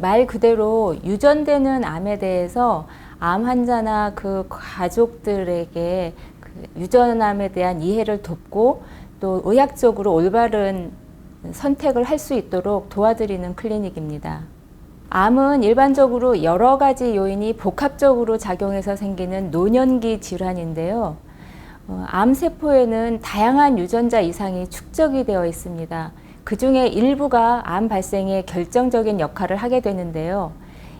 말 그대로 유전되는 암에 대해서 암 환자나 그 가족들에게 그 유전암에 대한 이해를 돕고 또 의학적으로 올바른 선택을 할 수 있도록 도와드리는 클리닉입니다. 암은 일반적으로 여러 가지 요인이 복합적으로 작용해서 생기는 노년기 질환인데요. 어, 암세포에는 다양한 유전자 이상이 축적이 되어 있습니다. 그 중에 일부가 암 발생에 결정적인 역할을 하게 되는데요.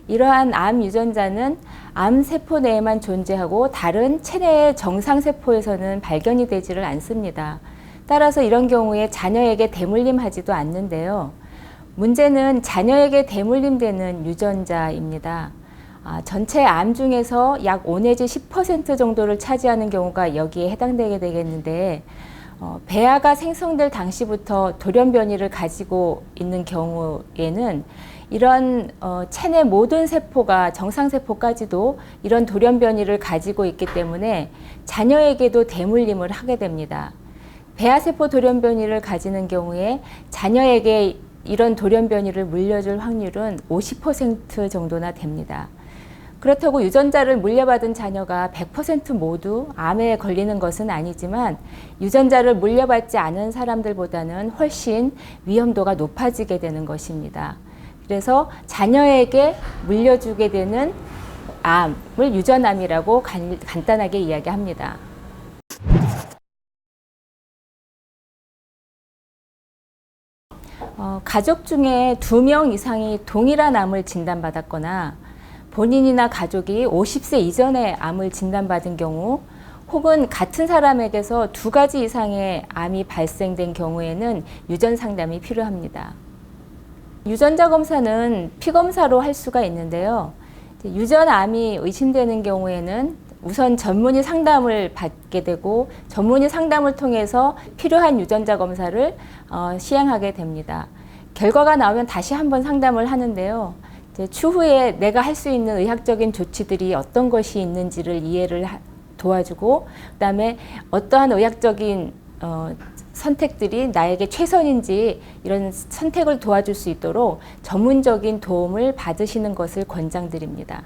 이러한 암 유전자는 암 세포 내에만 존재하고 다른 체내의 정상 세포에서는 발견이 되지를 않습니다. 따라서 이런 경우에 자녀에게 대물림하지도 않는데요. 문제는 자녀에게 대물림되는 유전자입니다. 아, 전체 암 중에서 약 5 내지 10% 정도를 차지하는 경우가 여기에 해당되게 되겠는데 어, 배아가 생성될 당시부터 돌연변이를 가지고 있는 경우에는 이런 어, 체내 모든 세포가 정상세포까지도 이런 돌연변이를 가지고 있기 때문에 자녀에게도 대물림을 하게 됩니다. 배아세포 돌연변이를 가지는 경우에 자녀에게 이런 돌연변이를 물려줄 확률은 50% 정도나 됩니다. 그렇다고 유전자를 물려받은 자녀가 100% 모두 암에 걸리는 것은 아니지만 유전자를 물려받지 않은 사람들보다는 훨씬 위험도가 높아지게 되는 것입니다. 그래서 자녀에게 물려주게 되는 암을 유전암이라고 간, 간단하게 이야기합니다. 어, 가족 중에 두 명 이상이 동일한 암을 진단받았거나 본인이나 가족이 50세 이전에 암을 진단받은 경우 혹은 같은 사람에게서 두 가지 이상의 암이 발생된 경우에는 유전 상담이 필요합니다. 유전자 검사는 피 검사로 할 수가 있는데요. 유전암이 의심되는 경우에는 우선 전문의 상담을 받게 되고 전문의 상담을 통해서 필요한 유전자 검사를 어, 시행하게 됩니다. 결과가 나오면 다시 한번 상담을 하는데요. 추후에 내가 할 수 있는 의학적인 조치들이 어떤 것이 있는지를 이해를 하, 도와주고 그다음에 어떠한 의학적인 어, 선택들이 나에게 최선인지 이런 선택을 도와줄 수 있도록 전문적인 도움을 받으시는 것을 권장드립니다.